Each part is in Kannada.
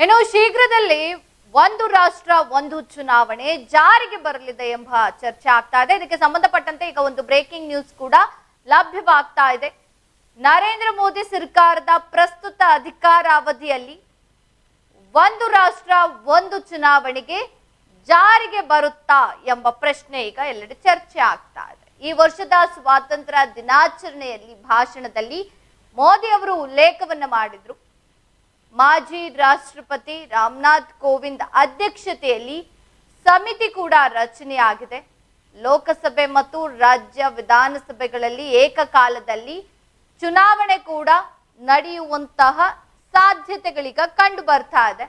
ಇನ್ನು ಶೀಘ್ರದಲ್ಲಿ ಒಂದು ರಾಷ್ಟ್ರ, ಒಂದು ಚುನಾವಣೆ ಜಾರಿಗೆ ಬರಲಿದೆ ಎಂಬ ಚರ್ಚೆ ಆಗ್ತಾ ಇದೆ. ಇದಕ್ಕೆ ಸಂಬಂಧಪಟ್ಟಂತೆ ಈಗ ಒಂದು ಬ್ರೇಕಿಂಗ್ ನ್ಯೂಸ್ ಕೂಡ ಲಭ್ಯವಾಗ್ತಾ ಇದೆ. ನರೇಂದ್ರ ಮೋದಿ ಸರ್ಕಾರದ ಪ್ರಸ್ತುತ ಅಧಿಕಾರಾವಧಿಯಲ್ಲಿ ಒಂದು ರಾಷ್ಟ್ರ, ಒಂದು ಚುನಾವಣೆಗೆ ಜಾರಿಗೆ ಬರುತ್ತಾ ಎಂಬ ಪ್ರಶ್ನೆ ಈಗ ಎಲ್ಲೆಡೆ ಚರ್ಚೆ ಆಗ್ತಾ ಇದೆ. ಈ ವರ್ಷದ ಸ್ವಾತಂತ್ರ್ಯ ದಿನಾಚರಣೆಯಲ್ಲಿ ಭಾಷಣದಲ್ಲಿ ಮೋದಿ ಅವರು ಉಲ್ಲೇಖವನ್ನು ಮಾಡಿದ್ರು. ಮಾಜಿ ರಾಷ್ಟ್ರಪತಿ ರಾಮನಾಥ್ ಕೋವಿಂದ್ ಅಧ್ಯಕ್ಷತೆಯಲ್ಲಿ ಸಮಿತಿ ಕೂಡ ರಚನೆಯಾಗಿದೆ. ಲೋಕಸಭೆ ಮತ್ತು ರಾಜ್ಯ ವಿಧಾನಸಭೆಗಳಲ್ಲಿ ಏಕಕಾಲದಲ್ಲಿ ಚುನಾವಣೆ ಕೂಡ ನಡೆಯುವಂತಹ ಸಾಧ್ಯತೆಗಳೀಗ ಕಂಡು ಬರ್ತಾ ಇದೆ.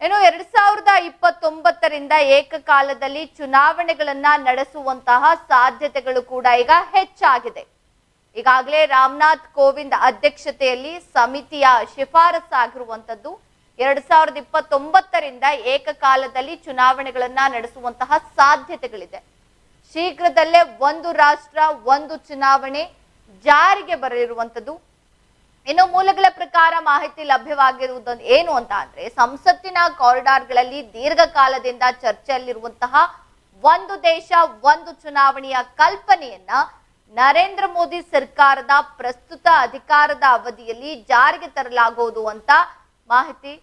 ಏನು ಎರಡ್ ಸಾವಿರದ ಇಪ್ಪತ್ತೊಂಬತ್ತರಿಂದ ಏಕಕಾಲದಲ್ಲಿ ಚುನಾವಣೆಗಳನ್ನ ನಡೆಸುವಂತಹ ಸಾಧ್ಯತೆಗಳು ಕೂಡ ಈಗ ಹೆಚ್ಚಾಗಿದೆ. ಈಗಾಗಲೇ ರಾಮನಾಥ್ ಕೋವಿಂದ್ ಅಧ್ಯಕ್ಷತೆಯಲ್ಲಿ ಸಮಿತಿಯ ಶಿಫಾರಸ್ಸಾಗಿರುವಂತದ್ದು ಎರಡ್ ಸಾವಿರದ ಇಪ್ಪತ್ತೊಂಬತ್ತರಿಂದ ಏಕಕಾಲದಲ್ಲಿ ಚುನಾವಣೆಗಳನ್ನ ನಡೆಸುವಂತಹ ಸಾಧ್ಯತೆಗಳಿದೆ. ಶೀಘ್ರದಲ್ಲೇ ಒಂದು ರಾಷ್ಟ್ರ, ಒಂದು ಚುನಾವಣೆ ಜಾರಿಗೆ ಬರಲಿರುವಂತದ್ದು ಇನ್ನು ಮೂಲಗಳ ಪ್ರಕಾರ ಮಾಹಿತಿ ಲಭ್ಯವಾಗಿರುವುದು ಏನು ಅಂತ ಅಂದ್ರೆ, ಸಂಸತ್ತಿನ ಕಾರಿಡಾರ್ಗಳಲ್ಲಿ ದೀರ್ಘಕಾಲದಿಂದ ಚರ್ಚೆಯಲ್ಲಿರುವಂತಹ ಒಂದು ದೇಶ, ಒಂದು ಚುನಾವಣೆಯ ಕಲ್ಪನೆಯನ್ನ ನರೇಂದ್ರ ಮೋದಿ ಸರ್ಕಾರದ ಪ್ರಸ್ತುತ ಅಧಿಕಾರದ ಅವಧಿಯಲ್ಲಿ ಜಾರಿಗೆ ತರಲಾಗುವುದು ಅಂತ ಮಾಹಿತಿ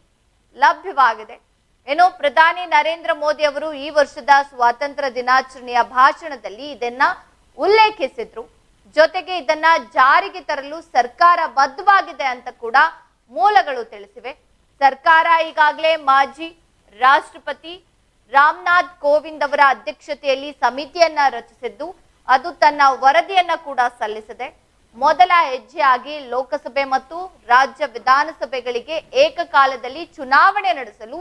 ಲಭ್ಯವಾಗಿದೆ. ಏನು ಪ್ರಧಾನಿ ನರೇಂದ್ರ ಮೋದಿ ಅವರು ಈ ವರ್ಷದ ಸ್ವಾತಂತ್ರ್ಯ ದಿನಾಚರಣೆಯ ಭಾಷಣದಲ್ಲಿ ಇದನ್ನ ಉಲ್ಲೇಖಿಸಿದ್ರು. ಜೊತೆಗೆ ಇದನ್ನ ಜಾರಿಗೆ ತರಲು ಸರ್ಕಾರ ಬದ್ಧವಾಗಿದೆ ಅಂತ ಕೂಡ ಮೂಲಗಳು ತಿಳಿಸಿವೆ. ಸರ್ಕಾರ ಈಗಾಗಲೇ ಮಾಜಿ ರಾಷ್ಟ್ರಪತಿ ರಾಮನಾಥ್ ಕೋವಿಂದ್ ಅವರ ಅಧ್ಯಕ್ಷತೆಯಲ್ಲಿ ಸಮಿತಿಯನ್ನ ರಚಿಸಿದ್ದು. ಅದು ತನ್ನ ವರದಿಯನ್ನ ಕೂಡ ಸಲ್ಲಿಸಿದೆ. ಮೊದಲ ಹೆಜ್ಜೆಯಾಗಿ ಲೋಕಸಭೆ ಮತ್ತು ರಾಜ್ಯ ವಿಧಾನಸಭೆಗಳಿಗೆ ಏಕಕಾಲದಲ್ಲಿ ಚುನಾವಣೆ ನಡೆಸಲು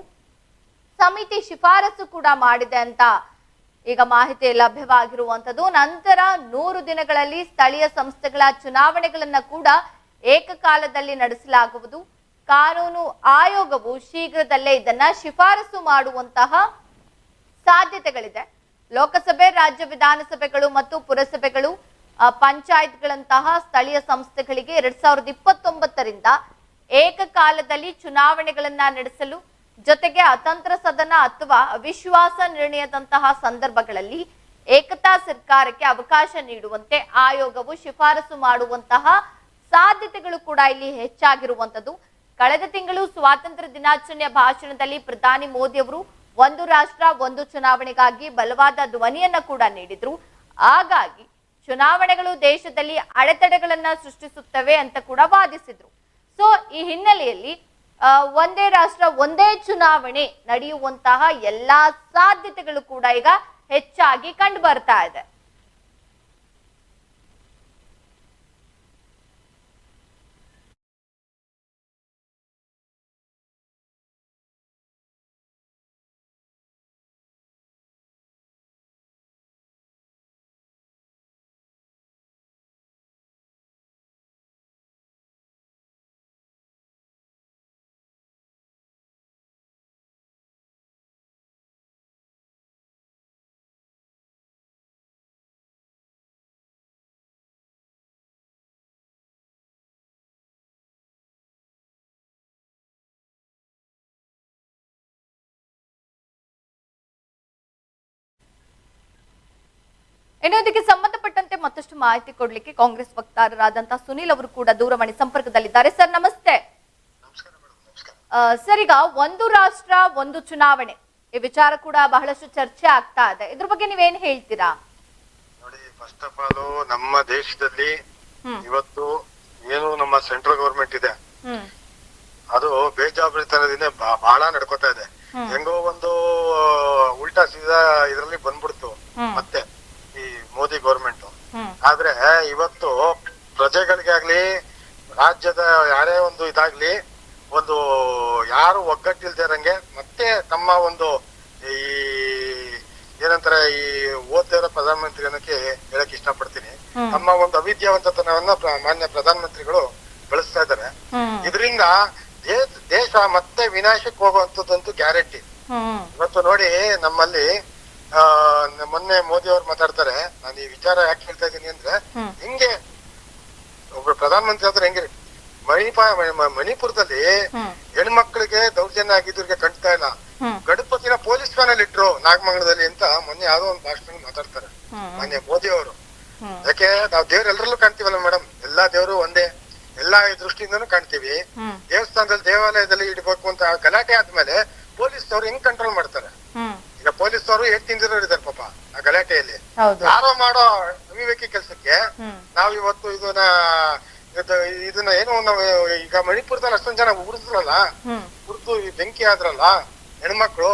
ಸಮಿತಿ ಶಿಫಾರಸು ಕೂಡ ಮಾಡಿದೆ ಅಂತ ಈಗ ಮಾಹಿತಿ ಲಭ್ಯವಾಗಿರುವಂತದ್ದು ನಂತರ ನೂರು ದಿನಗಳಲ್ಲಿ ಸ್ಥಳೀಯ ಸಂಸ್ಥೆಗಳ ಚುನಾವಣೆಗಳನ್ನ ಕೂಡ ಏಕಕಾಲದಲ್ಲಿ ನಡೆಸಲಾಗುವುದು. ಕಾನೂನು ಆಯೋಗವು ಶೀಘ್ರದಲ್ಲೇ ಇದನ್ನ ಶಿಫಾರಸು ಮಾಡುವಂತಹ ಸಾಧ್ಯತೆಗಳಿದೆ. ಲೋಕಸಭೆ, ರಾಜ್ಯ ವಿಧಾನಸಭೆಗಳು ಮತ್ತು ಪುರಸಭೆಗಳು ಪಂಚಾಯತ್ಗಳಂತಹ ಸ್ಥಳೀಯ ಸಂಸ್ಥೆಗಳಿಗೆ ಎರಡ್ ಸಾವಿರದ ಇಪ್ಪತ್ತೊಂಬತ್ತರಿಂದ ಏಕಕಾಲದಲ್ಲಿ ಚುನಾವಣೆಗಳನ್ನ ನಡೆಸಲು ಜೊತೆಗೆ ಅತಂತ್ರ ಸದನ ಅಥವಾ ಅವಿಶ್ವಾಸ ನಿರ್ಣಯದಂತಹ ಸಂದರ್ಭಗಳಲ್ಲಿ ಏಕತಾ ಸರ್ಕಾರಕ್ಕೆ ಅವಕಾಶ ನೀಡುವಂತೆ ಆಯೋಗವು ಶಿಫಾರಸು ಮಾಡುವಂತಹ ಸಾಧ್ಯತೆಗಳು ಕೂಡ ಇಲ್ಲಿ ಹೆಚ್ಚಾಗಿರುವಂತದ್ದು ಕಳೆದ ತಿಂಗಳು ಸ್ವಾತಂತ್ರ್ಯ ದಿನಾಚರಣೆಯ ಭಾಷಣದಲ್ಲಿ ಪ್ರಧಾನಿ ಮೋದಿ ಅವರು ಒಂದು ರಾಷ್ಟ್ರ, ಒಂದು ಚುನಾವಣೆಗಾಗಿ ಬಲವಾದ ಧ್ವನಿಯನ್ನ ಕೂಡ ನೀಡಿದ್ರು. ಹಾಗಾಗಿ ಚುನಾವಣೆಗಳು ದೇಶದಲ್ಲಿ ಅಡೆತಡೆಗಳನ್ನ ಸೃಷ್ಟಿಸುತ್ತವೆ ಅಂತ ಕೂಡ ವಾದಿಸಿದ್ರು. ಸೊ ಈ ಹಿನ್ನೆಲೆಯಲ್ಲಿ ಒಂದೇ ರಾಷ್ಟ್ರ, ಒಂದೇ ಚುನಾವಣೆ ನಡೆಯುವಂತಹ ಎಲ್ಲಾ ಸಾಧ್ಯತೆಗಳು ಕೂಡ ಈಗ ಹೆಚ್ಚಾಗಿ ಕಂಡು ಬರ್ತಾ ಇದೆ. ಇನ್ನು ಇದಕ್ಕೆ ಸಂಬಂಧಪಟ್ಟಂತೆ ಮತ್ತಷ್ಟು ಮಾಹಿತಿ ಕೊಡ್ಲಿಕ್ಕೆ ಕಾಂಗ್ರೆಸ್ ವಕ್ತಾರರಾದಂತಹ ಸುನೀಲ್ ಅವರು ಕೂಡ ದೂರವಾಣಿ ಸಂಪರ್ಕದಲ್ಲಿದ್ದಾರೆ. ಸರ್ ನಮಸ್ತೆ. ಸರ್ ಈಗ ಒಂದು ರಾಷ್ಟ್ರ ಒಂದು ಚುನಾವಣೆ. ಈ ವಿಚಾರ ಕೂಡ ಬಹಳಷ್ಟು ಚರ್ಚೆ ಆಗ್ತಾ ಇದೆ. ಇದ್ರ ಬಗ್ಗೆ ನೀವೇನ್ ಹೇಳ್ತೀರಾ? ನೋಡಿ ಫಸ್ಟ್ ಆಫ್ ಆಲ್ ನಮ್ಮ ದೇಶದಲ್ಲಿ ಇವತ್ತು ಏನು ನಮ್ಮ ಸೆಂಟ್ರಲ್ ಗವರ್ಮೆಂಟ್ ಇದೆ. ಅದು ಬೇಜವಾಬ್ದಾರಿತನದಿಂದ ಬಹಳ ನಡ್ಕೋತಾ ಇದೆ. ಹೆಂಗೋ ಒಂದು ಉಲ್ಟಾ ಸೀದಾ ಇದರಲ್ಲಿ ಬಂದ್ಬಿಡ್ತು. ಮತ್ತೆ ಮೋದಿ ಗೌರ್ಮೆಂಟ್ ಆದ್ರೆ ಇವತ್ತು ಪ್ರಜೆಗಳಿಗೆ ಆಗ್ಲಿ ರಾಜ್ಯದ ಯಾರೇ ಒಂದು ಇದಾಗ್ಲಿ ಒಂದು ಯಾರು ಒಗ್ಗಟ್ಟಿಲ್ದಿರಂಗೆ ಮತ್ತೆ ತಮ್ಮ ಒಂದು ಈ ಏನಂತಾರೆ ಈ ಓದ್ತಿರೋ ಪ್ರಧಾನಮಂತ್ರಿ ಅನ್ನಕ್ಕೆ ಹೇಳಕ್ ಇಷ್ಟಪಡ್ತೀನಿ. ತಮ್ಮ ಒಂದು ಅವಿದ್ಯಾವಂತತನವನ್ನ ಮಾನ್ಯ ಪ್ರಧಾನಮಂತ್ರಿಗಳು ಬಳಸ್ತಾ ಇದ್ದಾರೆ. ಇದರಿಂದ ದೇಶ ಮತ್ತೆ ವಿನಾಶಕ್ಕೆ ಹೋಗುವಂತದ್ದಂತೂ ಗ್ಯಾರಂಟಿ. ಇವತ್ತು ನೋಡಿ ನಮ್ಮಲ್ಲಿ ಮೊನ್ನೆ ಮೋದಿ ಅವ್ರು ಮಾತಾಡ್ತಾರೆ. ನಾನು ಈ ವಿಚಾರ ಯಾಕೆ ಹೇಳ್ತಾ ಇದ್ದೀನಿ ಅಂದ್ರೆ ಹೆಂಗೆ ಹಿಂಗೆ ಒಬ್ರು ಪ್ರಧಾನಮಂತ್ರಿ ಆದ್ರೆ ಹೆಂಗೆ ಮಣಿಪ ಮಣಿಪುರದಲ್ಲಿ ಹೆಣ್ಮಕ್ಳಿಗೆ ದೌರ್ಜನ್ಯ ಆಗಿದ್ದವ್ರಿಗೆ ಕಟ್ತಾ ಇಲ್ಲ. ಗಣಪತಿನ ಪೊಲೀಸ್ ವ್ಯಾನಲ್ಲಿ ಇಟ್ರು ನಾಗಮಂಗಲದಲ್ಲಿ ಅಂತ ಮೊನ್ನೆ ಯಾವ್ದೋ ಒಂದು ಭಾಷಣ ಮಾತಾಡ್ತಾರೆ. ಮೊನ್ನೆ ಮೋದಿ ಅವರು. ಯಾಕೆ? ನಾವು ದೇವ್ರ ಎಲ್ಲರಲ್ಲೂ ಕಾಣ್ತೀವಲ್ಲ ಮೇಡಮ್ ಎಲ್ಲಾ ದೇವರು ಒಂದೇ. ಎಲ್ಲಾ ದೃಷ್ಟಿಯಿಂದನೂ ಕಾಣ್ತೀವಿ. ದೇವಸ್ಥಾನದಲ್ಲಿ ದೇವಾಲಯದಲ್ಲಿ ಇಡಬೇಕು ಅಂತ ಗಲಾಟೆ ಆದ್ಮೇಲೆ ಪೊಲೀಸ್ ಅವರು ಹೆಂಗ್ ಕಂಟ್ರೋಲ್ ಮಾಡ್ತಾರೆ? ಈಗ ಪೊಲೀಸ್ ಅವರು ಹೇಗ್ ತಿಂದಿರೋರು ಇದಾರೆ ಪಾಪ ಆ ಗಲಾಟೆಯಲ್ಲಿ. ಹೌದು. ಯಾರೋ ಮಾಡೋ ಅವಿವೇಕಿ ಕೆಲಸಕ್ಕೆ ನಾವ್ ಇವತ್ತು ಇದನ್ನ ಇದು- ಇದನ್ನ ಏನು ನಾವು ಈಗ ಮಣಿಪುರದಲ್ಲಿ ಅಷ್ಟೊಂದ್ ಜನ ಉರಿದ್ರಲ್ಲ ಹ್ಮ್. ಉರ್ದು ಈ ಬೆಂಕಿ ಆದ್ರಲ್ಲ ಹೆಣ್ಮಕ್ಳು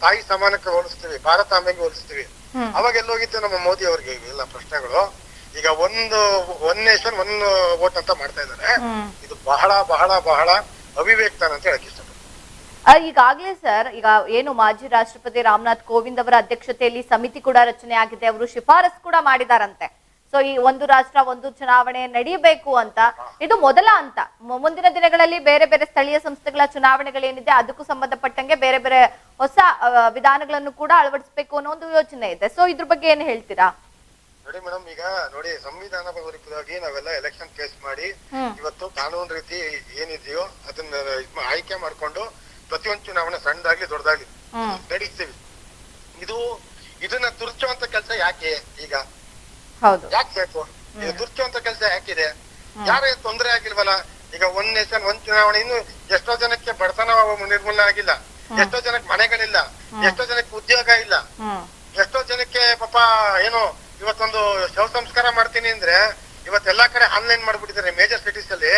ತಾಯಿ ಸಮಾನಕ್ಕೆ ಹೋಲಿಸ್ತೀವಿ ಭಾರತಾಂಬೆಗೆ ಹೋಲಿಸ್ತೀವಿ. ಅವಾಗ ಎಲ್ಲೋಗಿತ್ತು ನಮ್ಮ ಮೋದಿ ಅವ್ರಿಗೆ ಎಲ್ಲ ಪ್ರಶ್ನೆಗಳು. ಈಗ ಒಂದು ಒನ್ ನೇಷನ್ ಒನ್ ವೋಟ್ ಅಂತ ಮಾಡ್ತಾ ಇದ್ದಾರೆ. ಇದು ಬಹಳ ಬಹಳ ಬಹಳ ಅವಿವೇಕ್ತಾನ ಅಂತ ಹೇಳಕ್ ಆ, ಈಗಾಗ್ಲೇ ಸರ್ ಈಗ ಏನು ಮಾಜಿ ರಾಷ್ಟ್ರಪತಿ ರಾಮನಾಥ್ ಕೋವಿಂದ್ ಅವರ ಅಧ್ಯಕ್ಷತೆಯಲ್ಲಿ ಸಮಿತಿ ಕೂಡ ರಚನೆ ಆಗಿದೆ. ಅವರು ಶಿಫಾರಸ್ ಕೂಡ ಮಾಡಿದಾರಂತೆ. ಸೊ ಈ ಒಂದು ರಾಷ್ಟ್ರ ಒಂದು ಚುನಾವಣೆ ನಡೀಬೇಕು ಅಂತ ಇದು ಮೊದಲ ಅಂತ ಮುಂದಿನ ದಿನಗಳಲ್ಲಿ ಬೇರೆ ಬೇರೆ ಸ್ಥಳೀಯ ಸಂಸ್ಥೆಗಳ ಚುನಾವಣೆಗಳೇನಿದೆ ಅದಕ್ಕೂ ಸಂಬಂಧಪಟ್ಟಂಗೆ ಬೇರೆ ಬೇರೆ ಹೊಸ ವಿಧಾನಗಳನ್ನು ಕೂಡ ಅಳವಡಿಸಬೇಕು ಅನ್ನೋ ಒಂದು ಯೋಚನೆ ಇದೆ. ಸೊ ಇದ್ರ ಬಗ್ಗೆ ಏನ್ ಹೇಳ್ತೀರಾ? ನೋಡಿ ಮೇಡಮ್ ಈಗ ನೋಡಿ ಸಂವಿಧಾನ ವಿರುದ್ಧವಾಗಿ ನಾವೆಲ್ಲ ಎಲೆಕ್ಷನ್ ಫೇಸ್ ಮಾಡಿ ಇವತ್ತು ಕಾನೂನು ರೀತಿ ಏನಿದೆಯೋ ಅದನ್ನ ಆಯ್ಕೆ ಮಾಡ್ಕೊಂಡು ಪ್ರತಿಯೊಂದು ಚುನಾವಣೆ ಸಣ್ಣದಾಗ್ಲಿ ದೊಡ್ಡದಾಗ್ಲಿ ಹ್ಮ್. ನಡೀತೀವಿ. ಇದು ಇದನ್ನ ತುರ್ಚುವಂತ ಕೆಲಸ ಯಾಕೆ ಈಗ? ಹೌದು. ಯಾಕೆ ಬೇಕು? ಇದು ತುರ್ಚುವಂತ ಕೆಲಸ ಯಾಕಿದೆ? ಯಾರೇ ತೊಂದರೆ ಆಗಿಲ್ವಲ್ಲ ಈಗ ಒಂದ್ ನೇಷನ್ ಒಂದ್ ಚುನಾವಣೆ ಇನ್ನು ಎಷ್ಟೋ ಜನಕ್ಕೆ ಬಡತನ ನಿರ್ಮೂಲನೆ ಆಗಿಲ್ಲ. ಎಷ್ಟೋ ಜನಕ್ಕೆ ಮನೆಗಳಿಲ್ಲ. ಎಷ್ಟೋ ಜನಕ್ಕೆ ಉದ್ಯೋಗ ಇಲ್ಲ. ಎಷ್ಟೋ ಜನಕ್ಕೆ ಪಾಪ ಏನು ಇವತ್ತೊಂದು ಶವ ಸಂಸ್ಕಾರ ಮಾಡ್ತೀನಿ ಅಂದ್ರೆ ಇವತ್ತೆಲ್ಲಾ ಕಡೆ ಆನ್ಲೈನ್ ಮಾಡ್ಬಿಟ್ಟಿದ್ದಾರೆ ಮೇಜರ್ ಸಿಟೀಸ್ ಅಲ್ಲಿ.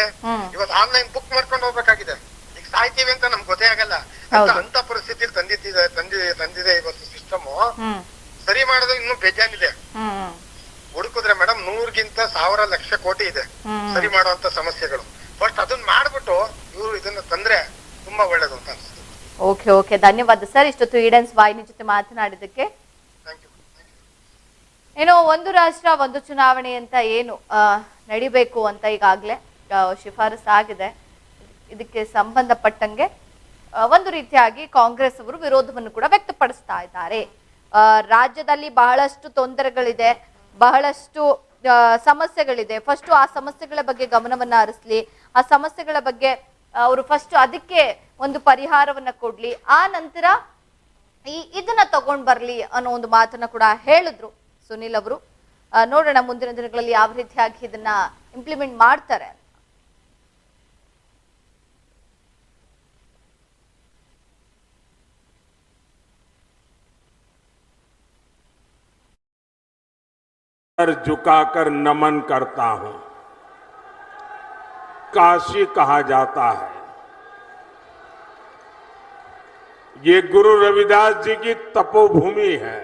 ಇವತ್ತು ಆನ್ಲೈನ್ ಬುಕ್ ಮಾಡ್ಕೊಂಡು ಹೋಗ್ಬೇಕಾಗಿದೆ. ಸಾಯ್ತೀವಿ ಅಂತ ನಮ್ಗೆ ಗೊತ್ತೇ ಆಗಲ್ಲ. ಅಂತ ಪರಿಸ್ಥಿತಿ ತಂದಿದ್ದಿದೆ ತಂದಿದೆ ತಂದಿದೆ ಇವತ್ತು ಸಿಸ್ಟಮ್ ಸರಿ ಮಾಡೋದು ಇನ್ನು ಬೇಜಾನಿದೆ. ಹುಡುಕಿದ್ರೆ ಮೇಡಮ್ ನೂರ್ಗಿಂತ ಸಾವಿರ ಲಕ್ಷ ಕೋಟಿ ಇದೆ. ಸರಿ ಮಾಡುವಂತ ಸಮಸ್ಯೆಗಳು. ಫಸ್ಟ್ ಅದನ್ನ ಮಾಡ್ಬಿಟ್ಟು ಇವರು ಇದನ್ನ ತಂದ್ರೆ ತುಂಬಾ ಒಳ್ಳೇದು ಅಂತ ಅನ್ಸುತ್ತೆ. ಓಕೆ ಓಕೆ ಧನ್ಯವಾದ. ಸರ್ ಇಷ್ಟೊತ್ತು ಈಡನ್ಸ್ ವಾಹಿನಿ ಜೊತೆ ಮಾತನಾಡಿದಕ್ಕೆ ಏನೋ ಒಂದು ರಾಷ್ಟ್ರ ಒಂದು ಚುನಾವಣೆ ಅಂತ ಏನು ನಡಿಬೇಕು ಅಂತ ಈಗಾಗಲೇ ಶಿಫಾರಸ್ ಆಗಿದೆ ಇದಕ್ಕೆ ಸಂಬಂಧಪಟ್ಟಂಗೆ ಒಂದು ರೀತಿಯಾಗಿ ಕಾಂಗ್ರೆಸ್ ಅವರು ವಿರೋಧವನ್ನು ಕೂಡ ವ್ಯಕ್ತಪಡಿಸ್ತಾ ಇದ್ದಾರೆ. ರಾಜ್ಯದಲ್ಲಿ ಬಹಳಷ್ಟು ತೊಂದರೆಗಳಿದೆ, ಬಹಳಷ್ಟು ಸಮಸ್ಯೆಗಳಿದೆ. ಫಸ್ಟ್ ಆ ಸಮಸ್ಯೆಗಳ ಬಗ್ಗೆ ಗಮನವನ್ನ ಹರಿಸ್ಲಿ. ಆ ಸಮಸ್ಯೆಗಳ ಬಗ್ಗೆ ಅವರು ಫಸ್ಟ್ ಅದಕ್ಕೆ ಒಂದು ಪರಿಹಾರವನ್ನ ಕೊಡ್ಲಿ. ಆ ನಂತರ ಈ ಇದನ್ನ ತಗೊಂಡ್ ಬರ್ಲಿ ಅನ್ನೋ ಒಂದು ಮಾತನ್ನ ಕೂಡ ಹೇಳಿದ್ರು ಸುನಿಲ್ ಅವರು. ನೋಡೋಣ ಮುಂದಿನ ದಿನಗಳಲ್ಲಿ ಯಾವ ರೀತಿಯಾಗಿ ಇದನ್ನ ಇಂಪ್ಲಿಮೆಂಟ್ ಮಾಡ್ತಾರೆ. सर झुकाकर नमन करता हूं काशी कहा जाता है ये गुरु रविदास जी की तपोभूमि है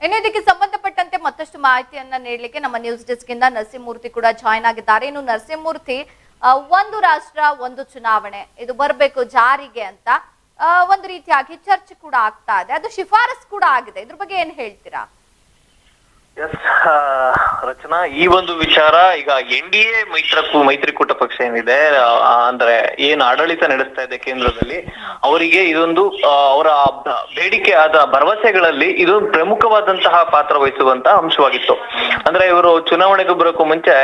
ಇನ್ನು ಇದಕ್ಕೆ ಸಂಬಂಧಪಟ್ಟಂತೆ ಮತ್ತಷ್ಟು ಮಾಹಿತಿಯನ್ನ ನೀಡಲಿಕ್ಕೆ ನಮ್ಮ ನ್ಯೂಸ್ ಡೆಸ್ಕ್ ಇಂದ ನರಸಿಂಹಮೂರ್ತಿ ಕೂಡ ಜಾಯ್ನ್ ಆಗಿದ್ದಾರೆ ಇನ್ನು ನರಸಿಂಹಮೂರ್ತಿ ಆ, ಒಂದು ರಾಷ್ಟ್ರ ಒಂದು ಚುನಾವಣೆ ಇದು ಬರಬೇಕು ಜಾರಿಗೆ ಅಂತ ಆ, ಒಂದು ರೀತಿಯಾಗಿ ಚರ್ಚೆ ಕೂಡ ಆಗ್ತಾ ಇದೆ. ಅದು ಶಿಫಾರಸ್ ಕೂಡ ಆಗಿದೆ. ಇದ್ರ ಬಗ್ಗೆ ಏನ್ ಹೇಳ್ತೀರಾ? ಎಸ್ ರಚನಾ, ಈ ಒಂದು ವಿಚಾರ, ಈಗ ಎನ್ ಡಿ ಎ ಮೈತ್ರಕ್ಕೂ, ಮೈತ್ರಿಕೂಟ ಪಕ್ಷ ಏನಿದೆ ಅಂದ್ರೆ ಏನ್ ಆಡಳಿತ ನಡೆಸ್ತಾ ಇದೆ ಕೇಂದ್ರದಲ್ಲಿ, ಅವರಿಗೆ ಇದೊಂದು ಅವರ ಬೇಡಿಕೆ ಆದ ಭರವಸೆಗಳಲ್ಲಿ ಇದು ಪ್ರಮುಖವಾದಂತಹ ಪಾತ್ರ ವಹಿಸುವಂತಹ ಅಂಶವಾಗಿತ್ತು. ಅಂದ್ರೆ ಇವರು ಚುನಾವಣೆಗೆ ಬರೋಕ್ಕೂ ಮುಂಚೆ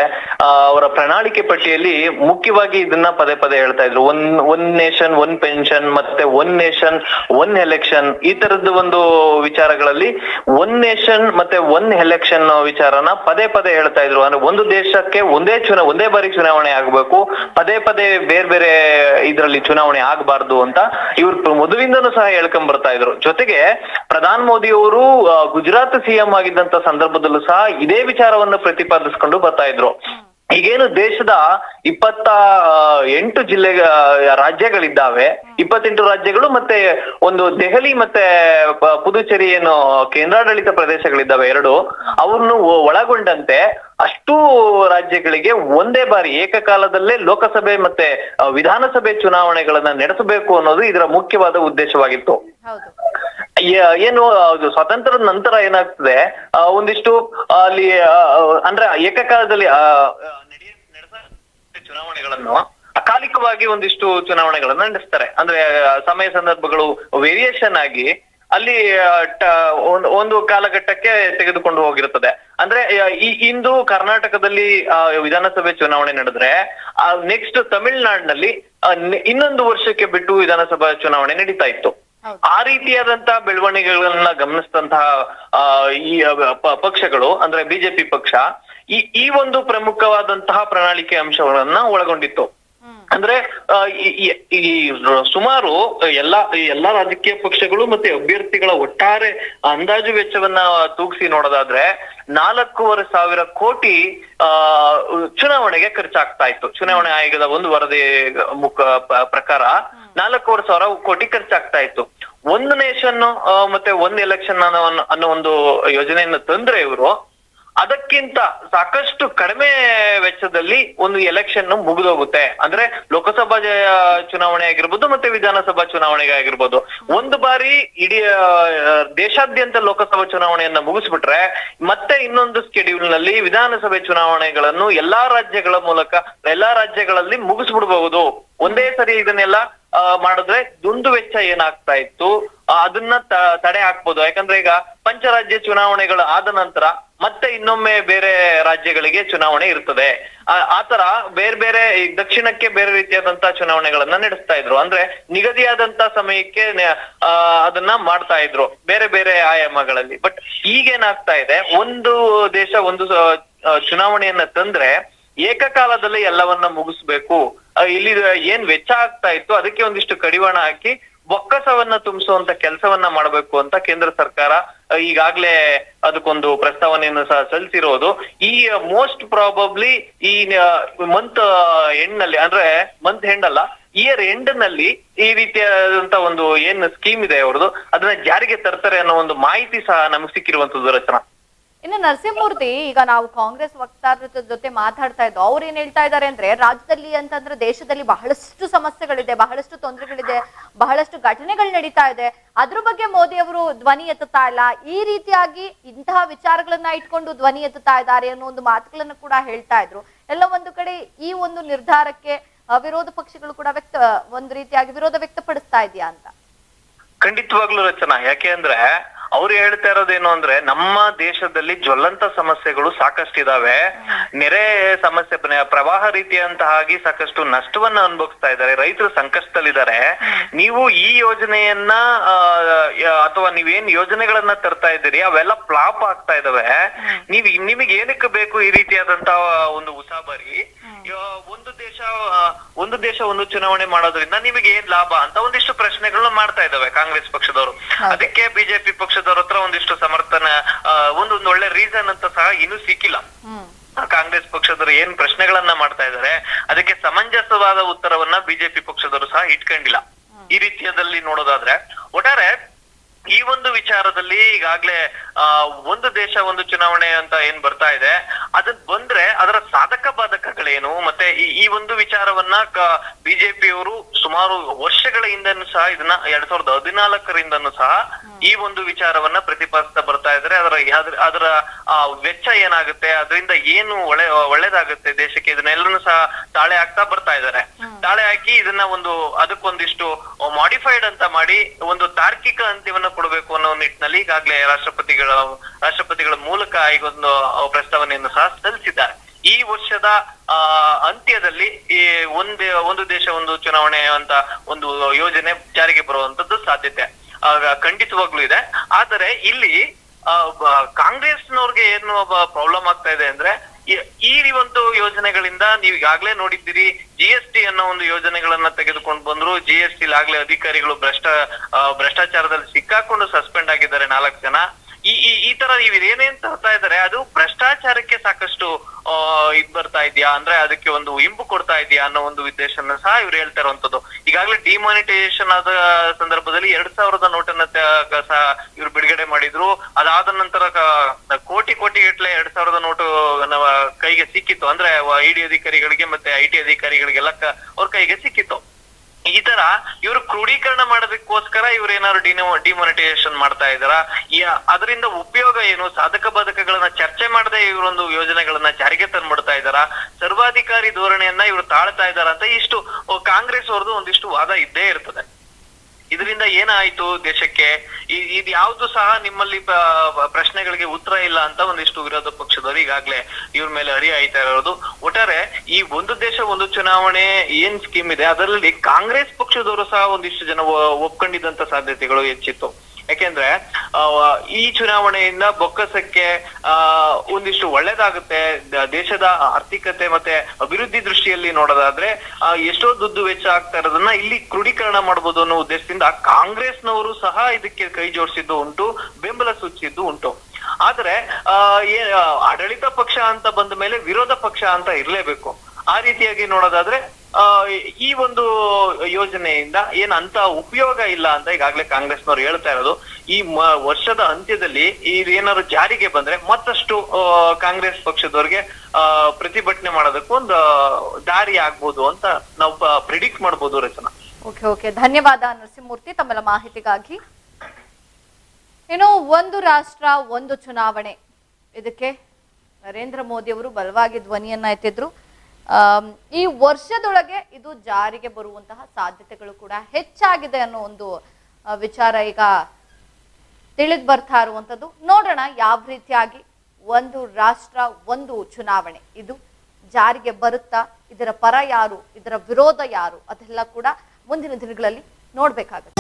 ಅವರ ಪ್ರಣಾಳಿಕೆ ಪಟ್ಟಿಯಲ್ಲಿ ಮುಖ್ಯವಾಗಿ ಇದನ್ನ ಪದೇ ಪದೇ ಹೇಳ್ತಾ ಇದ್ರು. One one nation, one pension, ಮತ್ತೆ ಒನ್ ನೇಷನ್, ಒನ್ ಎಲೆಕ್ಷನ್, ಈ ತರದ ಒಂದು ವಿಚಾರಗಳಲ್ಲಿ ಒನ್ ನೇಷನ್ ಮತ್ತೆ ಒನ್ ಎಲೆಕ್ಷನ್ ವಿಚಾರನ ಪದೇ ಪದೇ ಹೇಳ್ತಾ ಇದ್ರು. ಅಂದ್ರೆ ಒಂದು ದೇಶಕ್ಕೆ ಒಂದೇ ಚುನಾ, ಒಂದೇ ಬಾರಿ ಚುನಾವಣೆ ಆಗಬೇಕು, ಪದೇ ಪದೇ ಬೇರೆ ಬೇರೆ ಇದರಲ್ಲಿ ಚುನಾವಣೆ ಆಗಬಾರ್ದು ಅಂತ ಇವ್ರು ಮೊದಲಿಂದನೂ ಸಹ ಹೇಳ್ಕೊಂಡ್ ಬರ್ತಾ ಇದ್ರು. ಜೊತೆಗೆ ಪ್ರಧಾನ್ ಮೋದಿ ಅವರು ಗುಜರಾತ್ ಸಿಎಂ ಆಗಿದ್ದಂತ ಸಂದರ್ಭದಲ್ಲೂ ಸಹ ಇದೇ ವಿಚಾರವನ್ನು ಪ್ರತಿಪಾದಿಸ್ಕೊಂಡು ಬರ್ತಾ ಇದ್ರು. ಈಗೇನು ದೇಶದ ಇಪ್ಪತ್ತ ಎಂಟು ಜಿಲ್ಲೆ ರಾಜ್ಯಗಳಿದ್ದಾವೆ. ಇಪ್ಪತ್ತೆಂಟು ರಾಜ್ಯಗಳು ಮತ್ತೆ ಒಂದು ದೆಹಲಿ ಮತ್ತೆ ಪುದುಚೇರಿ ಏನು ಕೇಂದ್ರಾಡಳಿತ ಪ್ರದೇಶಗಳಿದ್ದಾವೆ ಎರಡು. ಅವನ್ನು ಒಳಗೊಂಡಂತೆ ಅಷ್ಟು ರಾಜ್ಯಗಳಿಗೆ ಒಂದೇ ಬಾರಿ ಏಕಕಾಲದಲ್ಲೇ ಲೋಕಸಭೆ ಮತ್ತೆ ವಿಧಾನಸಭೆ ಚುನಾವಣೆಗಳನ್ನ ನಡೆಸಬೇಕು ಅನ್ನೋದು ಇದರ ಮುಖ್ಯವಾದ ಉದ್ದೇಶವಾಗಿತ್ತು. ಏನು ಸ್ವಾತಂತ್ರ್ಯದ ನಂತರ ಏನಾಗ್ತದೆ? ಒಂದಿಷ್ಟು ಅಲ್ಲಿ ಅಂದ್ರೆ ಏಕಕಾಲದಲ್ಲಿ ಚುನಾವಣೆಗಳನ್ನು ಅಕಾಲಿಕವಾಗಿ ಒಂದಿಷ್ಟು ಚುನಾವಣೆಗಳನ್ನ ನಡೆಸ್ತಾರೆ. ಅಂದ್ರೆ, ಸಮಯ ಸಂದರ್ಭಗಳು ವೇರಿಯೇಷನ್ ಆಗಿ ಅಲ್ಲಿ ಒಂದು- ಕಾಲಘಟ್ಟಕ್ಕೆ ತೆಗೆದುಕೊಂಡು ಹೋಗಿರುತ್ತದೆ. ಅಂದ್ರೆ ಈ, ಇಂದು ಕರ್ನಾಟಕದಲ್ಲಿ ವಿಧಾನಸಭೆ ಚುನಾವಣೆ ನಡೆದ್ರೆ ನೆಕ್ಸ್ಟ್ ತಮಿಳ್ನಾಡಿನಲ್ಲಿ ಇನ್ನೊಂದು ವರ್ಷಕ್ಕೆ ಬಿಟ್ಟು ವಿಧಾನಸಭಾ ಚುನಾವಣೆ ನಡೀತಾ ಇತ್ತು. ಆ ರೀತಿಯಾದಂತಹ ಬೆಳವಣಿಗೆಗಳನ್ನ ಗಮನಿಸಿದಂತಹ ಈ ಪಕ್ಷಗಳು, ಅಂದ್ರೆ ಬಿಜೆಪಿ ಪಕ್ಷ, ಈ ಈ ಒಂದು ಪ್ರಮುಖವಾದಂತಹ ಪ್ರಣಾಳಿಕೆ ಅಂಶಗಳನ್ನ ಒಳಗೊಂಡಿತ್ತು. ಅಂದ್ರೆ ಈ- ಸುಮಾರು ಎಲ್ಲಾ ಎಲ್ಲಾ ರಾಜಕೀಯ ಪಕ್ಷಗಳು ಮತ್ತೆ ಅಭ್ಯರ್ಥಿಗಳ ಒಟ್ಟಾರೆ ಅಂದಾಜು ವೆಚ್ಚವನ್ನ ತೂಗಿಸಿ ನೋಡೋದಾದ್ರೆ, ನಾಲ್ಕೂವರೆ ಸಾವಿರ ಕೋಟಿ, ಆ, ಚುನಾವಣೆಗೆ ಖರ್ಚಾಗ್ತಾ ಇತ್ತು. ಚುನಾವಣೆ ಆಯೋಗದ ಒಂದು ವರದಿ ಮುಖ ಪ್ರಕಾರ ನಾಲ್ಕೂವರೆ ಸಾವಿರ ಕೋಟಿ ಖರ್ಚಾಗ್ತಾ ಇತ್ತು. ಒಂದು ನೇಷನ್ ಮತ್ತೆ ಒಂದ್ ಎಲೆಕ್ಷನ್ ಅನ್ನೋ ಒಂದು ಯೋಜನೆಯನ್ನ ತಂದ್ರೆ ಇವರು ಅದಕ್ಕಿಂತ ಸಾಕಷ್ಟು ಕಡಿಮೆ ವೆಚ್ಚದಲ್ಲಿ ಒಂದು ಎಲೆಕ್ಷನ್ ಮುಗಿದೋಗುತ್ತೆ. ಅಂದ್ರೆ ಲೋಕಸಭಾ ಚುನಾವಣೆ ಆಗಿರ್ಬೋದು ಮತ್ತೆ ವಿಧಾನಸಭಾ ಚುನಾವಣೆಗೆ ಆಗಿರ್ಬೋದು. ಒಂದು ಬಾರಿ ಇಡೀ ದೇಶಾದ್ಯಂತ ಲೋಕಸಭಾ ಚುನಾವಣೆಯನ್ನ ಮುಗಿಸ್ಬಿಟ್ರೆ ಮತ್ತೆ ಇನ್ನೊಂದು ಸ್ಕೆಡ್ಯೂಲ್ನಲ್ಲಿ ವಿಧಾನಸಭೆ ಚುನಾವಣೆಗಳನ್ನು ಎಲ್ಲಾ ರಾಜ್ಯಗಳ ಮೂಲಕ, ಎಲ್ಲಾ ರಾಜ್ಯಗಳಲ್ಲಿ ಮುಗಿಸ್ಬಿಡ್ಬಹುದು. ಒಂದೇ ಸರಿ ಇದನ್ನೆಲ್ಲ ಮಾಡಿದ್ರೆ ದುಂದು ವೆಚ್ಚ ಏನಾಗ್ತಾ ಇತ್ತು ಅದನ್ನ ತಡೆ ಹಾಕ್ಬೋದು. ಯಾಕಂದ್ರೆ ಈಗ ಪಂಚರಾಜ್ಯ ಚುನಾವಣೆಗಳು ಆದ ನಂತರ ಮತ್ತೆ ಇನ್ನೊಮ್ಮೆ ಬೇರೆ ರಾಜ್ಯಗಳಿಗೆ ಚುನಾವಣೆ ಇರ್ತದೆ. ಆತರ ಬೇರೆ ಬೇರೆ ದಕ್ಷಿಣಕ್ಕೆ ಬೇರೆ ರೀತಿಯಾದಂತಹ ಚುನಾವಣೆಗಳನ್ನ ನಡೆಸ್ತಾ ಇದ್ರು. ಅಂದ್ರೆ ನಿಗದಿಯಾದಂತ ಸಮಯಕ್ಕೆ ಅದನ್ನ ಮಾಡ್ತಾ ಇದ್ರು ಬೇರೆ ಬೇರೆ ಆಯಾಮಗಳಲ್ಲಿ. ಬಟ್ ಈಗೇನಾಗ್ತಾ ಇದೆ, ಒಂದು ದೇಶ, ಒಂದು ಚುನಾವಣೆಯನ್ನ ತಂದ್ರೆ ಏಕಕಾಲದಲ್ಲಿ ಎಲ್ಲವನ್ನ ಮುಗಿಸ್ಬೇಕು. ಇಲ್ಲಿ ಏನ್ ವೆಚ್ಚ ಆಗ್ತಾ ಇತ್ತು, ಅದಕ್ಕೆ ಒಂದಿಷ್ಟು ಕಡಿವಾಣ ಹಾಕಿ ಬೊಕ್ಕಸವನ್ನ ತುಂಬಿಸುವಂತ ಕೆಲಸವನ್ನ ಮಾಡಬೇಕು ಅಂತ ಕೇಂದ್ರ ಸರ್ಕಾರ ಈಗಾಗ್ಲೇ ಅದಕ್ಕೊಂದು ಪ್ರಸ್ತಾವನೆಯನ್ನು ಸಹ ಸಲ್ಲಿಸಿರೋದು. ಈ ಮೋಸ್ಟ್ ಪ್ರಾಬಬ್ಲಿ ಈ ಮಂತ್ ಎಂಡ್ನಲ್ಲಿ ಅಂದ್ರೆ ಮಂತ್ ಎಂಡ್ ಅಲ್ಲ ಇಯರ್ ಎಂಡ್ನಲ್ಲಿ ಈ ರೀತಿಯಾದಂತ ಒಂದು ಏನ್ ಸ್ಕೀಮ್ ಇದೆ ಅವ್ರದ್ದು, ಅದನ್ನ ಜಾರಿಗೆ ತರ್ತಾರೆ ಅನ್ನೋ ಒಂದು ಮಾಹಿತಿ ಸಹ ನಮ್ಗೆ ಸಿಕ್ಕಿರುವಂತದ್ದು ರಚನಾ. ಇನ್ನು ನರಸಿಂಹಮೂರ್ತಿ, ಈಗ ನಾವು ಕಾಂಗ್ರೆಸ್ ವಕ್ತಾರರ ಜೊತೆ ಮಾತಾಡ್ತಾ ಇದ್ದೋ, ಅವ್ರು ಏನ್ ಹೇಳ್ತಾ ಇದ್ದಾರೆ ಅಂದ್ರೆ, ರಾಜ್ಯದಲ್ಲಿ ಅಂತಂದ್ರೆ ದೇಶದಲ್ಲಿ ಬಹಳಷ್ಟು ಸಮಸ್ಯೆಗಳಿದೆ, ಬಹಳಷ್ಟು ತೊಂದರೆಗಳಿದೆ, ಬಹಳಷ್ಟು ಘಟನೆಗಳು ನಡೀತಾ ಇದೆ. ಅದ್ರ ಬಗ್ಗೆ ಮೋದಿ ಅವರು ಧ್ವನಿ ಎತ್ತುತ್ತಾ ಇಲ್ಲ. ಈ ರೀತಿಯಾಗಿ ಇಂತಹ ವಿಚಾರಗಳನ್ನ ಇಟ್ಕೊಂಡು ಧ್ವನಿ ಎತ್ತುತ್ತಾ ಇದ್ದಾರೆ ಅನ್ನೋ ಒಂದು ಮಾತುಗಳನ್ನ ಕೂಡ ಹೇಳ್ತಾ ಇದ್ರು. ಎಲ್ಲ ಒಂದು ಕಡೆ ಈ ಒಂದು ನಿರ್ಧಾರಕ್ಕೆ ವಿರೋಧ ಪಕ್ಷಗಳು ಕೂಡ ವ್ಯಕ್ತ, ಒಂದು ರೀತಿಯಾಗಿ ವಿರೋಧ ವ್ಯಕ್ತಪಡಿಸ್ತಾ ಇದೆಯಾ ಅಂತ? ಖಂಡಿತವಾಗ್ಲೂ ರಚನಾ. ಯಾಕೆ ಅಂದ್ರೆ ಅವ್ರು ಹೇಳ್ತಾ ಇರೋದೇನು ಅಂದ್ರೆ ನಮ್ಮ ದೇಶದಲ್ಲಿ ಜ್ವಲಂತ ಸಮಸ್ಯೆಗಳು ಸಾಕಷ್ಟಿದಾವೆ. ನೆರೆ ಸಮಸ್ಯೆ ಪ್ರ- ಪ್ರವಾಹ ರೀತಿಯಂತಹ ಸಾಕಷ್ಟು ನಷ್ಟವನ್ನ ಅನುಭವಿಸ್ತಾ ಇದ್ದಾರೆ. ರೈತರು ಸಂಕಷ್ಟದಲ್ಲಿದ್ದಾರೆ. ನೀವು ಈ ಯೋಜನೆಯನ್ನ ಅಥವಾ ನೀವೇನ್ ಯೋಜನೆಗಳನ್ನ ತರ್ತಾ ಇದ್ದೀರಿ ಅವೆಲ್ಲ ಫ್ಲಾಪ್ ಆಗ್ತಾ ಇದಾವೆ. ನೀವ್ ನಿಮಗೆ ಏನಕ್ಕೆ ಬೇಕು ಈ ರೀತಿಯಾದಂತಹ ಒಂದು ಉಸಾಬರಿ? ಒಂದು ದೇಶ ಒಂದು ದೇಶ ಒಂದು ಚುನಾವಣೆ ಮಾಡೋದ್ರಿಂದ ನಿಮಗೆ ಏನ್ ಲಾಭ ಅಂತ ಒಂದಿಷ್ಟು ಪ್ರಶ್ನೆಗಳನ್ನ ಮಾಡ್ತಾ ಇದಾವೆ ಕಾಂಗ್ರೆಸ್ ಪಕ್ಷದವರು. ಅದಕ್ಕೆ ಬಿಜೆಪಿ ಪಕ್ಷದವ್ರ ಹತ್ರ ಒಂದಿಷ್ಟು ಸಮರ್ಥನ ಒಂದು ಒಂದೊಂದು ಒಳ್ಳೆ ರೀಸನ್ ಅಂತ ಸಹ ಇನ್ನೂ ಸಿಕ್ಕಿಲ್ಲ. ಕಾಂಗ್ರೆಸ್ ಪಕ್ಷದವರು ಏನ್ ಪ್ರಶ್ನೆಗಳನ್ನ ಮಾಡ್ತಾ ಇದಾರೆ ಅದಕ್ಕೆ ಸಮಂಜಸವಾದ ಉತ್ತರವನ್ನ ಬಿಜೆಪಿ ಪಕ್ಷದವರು ಸಹ ಇಟ್ಕೊಂಡಿಲ್ಲ. ಈ ರೀತಿಯದಲ್ಲಿ ನೋಡೋದಾದ್ರೆ ಒಟ್ಟಾರೆ ಈ ಒಂದು ವಿಚಾರದಲ್ಲಿ ಈಗಾಗ್ಲೇ ಆ ಒಂದು ದೇಶ ಒಂದು ಚುನಾವಣೆ ಅಂತ ಏನ್ ಬರ್ತಾ ಇದೆ ಅದನ್ ಬಂದ್ರೆ ಅದರ ಸಾಧಕ ಬಾಧಕಗಳೇನು ಮತ್ತೆ ಈ ಈ ಒಂದು ವಿಚಾರವನ್ನ ಬಿಜೆಪಿಯವರು ಸುಮಾರು ವರ್ಷಗಳ ಹಿಂದನೂ ಸಹ ಇದನ್ನ ಎರಡ್ ಸಾವಿರದ ಹದಿನಾಲ್ಕರಿಂದನೂ ಸಹ ಈ ಒಂದು ವಿಚಾರವನ್ನ ಪ್ರತಿಪಾದಿಸ್ತಾ ಬರ್ತಾ ಇದ್ರೆ ಅದರ ಅದ್ರ- ವೆಚ್ಚ ಏನಾಗುತ್ತೆ ಅದರಿಂದ ಏನು ಒಳ್ಳೆ ಒಳ್ಳೇದಾಗುತ್ತೆ ದೇಶಕ್ಕೆ ಇದನ್ನೆಲ್ಲನೂ ಸಹ ತಾಳೆ ಹಾಕ್ತಾ ಬರ್ತಾ ಇದ್ದಾರೆ. ತಾಳೆ ಹಾಕಿ ಇದನ್ನ ಒಂದು ಅದಕ್ಕೊಂದಿಷ್ಟು ಮಾಡಿಫೈಡ್ ಅಂತ ಮಾಡಿ ಒಂದು ತಾರ್ಕಿಕ ಅಂತ್ಯವನ್ನ ಕೊಡಬೇಕು ಅನ್ನೋ ನಿಟ್ಟಿನಲ್ಲಿ ಈಗಾಗಲೇ ರಾಷ್ಟ್ರಪತಿಗಳ ರಾಷ್ಟ್ರಪತಿಗಳ ಮೂಲಕ ಈಗೊಂದು ಪ್ರಸ್ತಾವನೆಯನ್ನು ಸಹ ಸಲ್ಲಿಸಿದ್ದಾರೆ. ಈ ವರ್ಷದ ಅಂತ್ಯದಲ್ಲಿ ಈ ಒಂದೇ ಒಂದು ದೇಶ ಒಂದು ಚುನಾವಣೆ ಅಂತ ಒಂದು ಯೋಜನೆ ಜಾರಿಗೆ ಬರುವಂತದ್ದು ಸಾಧ್ಯತೆ. ಖಂಡಿತವಾಗ್ಲೂ ಇದೆ. ಆದರೆ ಇಲ್ಲಿ ಕಾಂಗ್ರೆಸ್ನವ್ರಿಗೆ ಏನು ಪ್ರಾಬ್ಲಮ್ ಆಗ್ತಾ ಇದೆ ಅಂದ್ರೆ, ಈ- ಒಂದು ಯೋಜನೆಗಳಿಂದ ನೀವು ಈಗಾಗ್ಲೇ ನೋಡಿದ್ದೀರಿ ಜಿ ಎಸ್ ಟಿ ಅನ್ನೋ ಒಂದು ಯೋಜನೆಗಳನ್ನ ತೆಗೆದುಕೊಂಡು ಬಂದ್ರು. ಜಿ ಎಸ್ ಟಿ ಆಗ್ಲೇ ಅಧಿಕಾರಿಗಳು ಭ್ರಷ್ಟ ಭ್ರಷ್ಟಾಚಾರದಲ್ಲಿ ಸಿಕ್ಕಾಕೊಂಡು ಸಸ್ಪೆಂಡ್ ಆಗಿದ್ದಾರೆ ನಾಲ್ಕು ಜನ. ಈ ಈ ತರ ಇವ್ ಏನೇನ್ ತರ್ತಾ ಇದಾರೆ ಅದು ಭ್ರಷ್ಟಾಚಾರಕ್ಕೆ ಸಾಕಷ್ಟು ಇದ್ ಬರ್ತಾ ಇದೆಯಾ? ಅಂದ್ರೆ ಅದಕ್ಕೆ ಒಂದು ಇಂಪು ಕೊಡ್ತಾ ಇದೆಯಾ ಅನ್ನೋ ಒಂದು ಉದ್ದೇಶನ ಸಹ ಇವ್ರು ಹೇಳ್ತಾ ಇರುವಂತದ್ದು. ಈಗಾಗಲೇ ಡಿಮಾನಿಟೈಸೇಷನ್ ಆದ ಸಂದರ್ಭದಲ್ಲಿ ಎರಡ್ ಸಾವಿರದ ನೋಟನ್ನ ಸಹ ಇವ್ರು ಬಿಡುಗಡೆ ಮಾಡಿದ್ರು. ಅದಾದ ನಂತರ ಕೋಟಿ ಕೋಟಿ ಗಟ್ಲೆ ಎರಡ್ ಸಾವಿರದ ನೋಟು ಕೈಗೆ ಸಿಕ್ಕಿತ್ತು. ಅಂದ್ರೆ ಇಡಿ ಅಧಿಕಾರಿಗಳಿಗೆ ಮತ್ತೆ ಐ ಟಿ ಅಧಿಕಾರಿಗಳಿಗೆಲ್ಲ ಅವ್ರ ಕೈಗೆ ಸಿಕ್ಕಿತ್ತು. ಈ ತರ ಇವರು ಕ್ರೋಢೀಕರಣ ಮಾಡೋದಕ್ಕೋಸ್ಕರ ಇವ್ರು ಏನಾದ್ರು ಡಿಮೋನಿಟೈಸೇಷನ್ ಮಾಡ್ತಾ ಇದಾರ ಅದರಿಂದ ಉಪಯೋಗ ಏನು? ಸಾಧಕ ಬಾಧಕಗಳನ್ನ ಚರ್ಚೆ ಮಾಡದೆ ಇವರೊಂದು ಯೋಜನೆಗಳನ್ನ ಜಾರಿಗೆ ತಂದ್ಬಿಡ್ತಾ ಇದಾರ ಸರ್ವಾಧಿಕಾರಿ ಧೋರಣೆಯನ್ನ ಇವರು ತಾಳ್ತಾ ಇದಾರ ಅಂತ ಇಷ್ಟು ಕಾಂಗ್ರೆಸ್ ಅವ್ರದ್ದು ಒಂದಿಷ್ಟು ವಾದ ಇದ್ದೇ ಇರ್ತದೆ. ಇದರಿಂದ ಏನಾಯ್ತು ದೇಶಕ್ಕೆ? ಇದು ಯಾವ್ದು ಸಹ ನಿಮ್ಮಲ್ಲಿ ಪ್ರಶ್ನೆಗಳಿಗೆ ಉತ್ತರ ಇಲ್ಲ ಅಂತ ಒಂದಿಷ್ಟು ವಿರೋಧ ಪಕ್ಷದವರು ಈಗಾಗ್ಲೇ ಇವ್ರ ಮೇಲೆ ಹರಿಯಾಯ್ತಾ ಇರೋದು. ಒಟ್ಟಾರೆ ಈ ಒಂದು ದೇಶ, ಒಂದು ಚುನಾವಣೆ ಏನ್ ಸ್ಕೀಮ್ ಇದೆ, ಅದರಲ್ಲಿ ಕಾಂಗ್ರೆಸ್ ಪಕ್ಷದವರು ಸಹ ಒಂದಿಷ್ಟು ಜನ ಒಪ್ಕೊಂಡಿದ್ದಂತ ಸಾಧ್ಯತೆಗಳು ಹೆಚ್ಚಿತ್ತು. ಯಾಕೆಂದ್ರೆ ಈ ಚುನಾವಣೆಯಿಂದ ಬೊಕ್ಕಸಕ್ಕೆ ಒಂದಿಷ್ಟು ಒಳ್ಳೇದಾಗುತ್ತೆ. ದೇಶದ ಆರ್ಥಿಕತೆ ಮತ್ತೆ ಅಭಿವೃದ್ಧಿ ದೃಷ್ಟಿಯಲ್ಲಿ ನೋಡೋದಾದ್ರೆ ಎಷ್ಟೋ ದುಡ್ಡು ವೆಚ್ಚ ಆಗ್ತಾ ಇರೋದನ್ನ ಇಲ್ಲಿ ಕ್ರೋಢೀಕರಣ ಮಾಡಬಹುದು ಅನ್ನೋ ಉದ್ದೇಶದಿಂದ ಕಾಂಗ್ರೆಸ್ನವರು ಸಹ ಇದಕ್ಕೆ ಕೈ ಜೋಡಿಸಿದ್ದು ಉಂಟು, ಬೆಂಬಲ ಸೂಚಿಸಿದ್ದು ಉಂಟು. ಆದ್ರೆ ಏ- ಆಡಳಿತ ಪಕ್ಷ ಅಂತ ಬಂದ ಮೇಲೆ ವಿರೋಧ ಪಕ್ಷ ಅಂತ ಇರ್ಲೇಬೇಕು. ಆ ರೀತಿಯಾಗಿ ನೋಡೋದಾದ್ರೆ ಈ ಒಂದು ಯೋಜನೆಯಿಂದ ಏನ್ ಅಂತ ಉಪಯೋಗ ಇಲ್ಲ ಅಂತ ಈಗಾಗಲೇ ಕಾಂಗ್ರೆಸ್ನವ್ರು ಹೇಳ್ತಾ ಇರೋದು. ಈ ವರ್ಷದ ಅಂತ್ಯದಲ್ಲಿ ಇದೇನಾದ್ರು ಜಾರಿಗೆ ಬಂದ್ರೆ ಮತ್ತಷ್ಟು ಕಾಂಗ್ರೆಸ್ ಪಕ್ಷದವ್ರಿಗೆ ಪ್ರತಿಭಟನೆ ಮಾಡೋದಕ್ಕೆ ಒಂದು ದಾರಿ ಆಗ್ಬೋದು ಅಂತ ನಾವು ಪ್ರಿಡಿಕ್ಟ್ ಮಾಡ್ಬೋದು ರಚನಾ. Okay okay. ಧನ್ಯವಾದ ನರಸಿಂಹಮೂರ್ತಿ ತಮ್ಮೆಲ್ಲ ಮಾಹಿತಿಗಾಗಿ. ಇನ್ನು ಒಂದು ರಾಷ್ಟ್ರ, ಒಂದು ಚುನಾವಣೆ. ಇದಕ್ಕೆ ನರೇಂದ್ರ ಮೋದಿ ಅವರು ಬಲವಾಗಿ ಧ್ವನಿಯನ್ನ ಎತ್ತಿದ್ರು. ಈ ವರ್ಷದೊಳಗೆ ಇದು ಜಾರಿಗೆ ಬರುವಂತಹ ಸಾಧ್ಯತೆಗಳು ಕೂಡ ಹೆಚ್ಚಾಗಿದೆ ಅನ್ನೋ ಒಂದು ವಿಚಾರ ಈಗ ತಿಳಿದು ಬರ್ತಾ ಇರುವಂಥದ್ದು. ನೋಡೋಣ ಯಾವ ರೀತಿಯಾಗಿ ಒಂದು ರಾಷ್ಟ್ರ, ಒಂದು ಚುನಾವಣೆ ಇದು ಜಾರಿಗೆ ಬರುತ್ತಾ, ಇದರ ಪರ ಯಾರು, ಇದರ ವಿರೋಧ ಯಾರು, ಅದೆಲ್ಲ ಕೂಡ ಮುಂದಿನ ದಿನಗಳಲ್ಲಿ ನೋಡ್ಬೇಕಾಗುತ್ತೆ.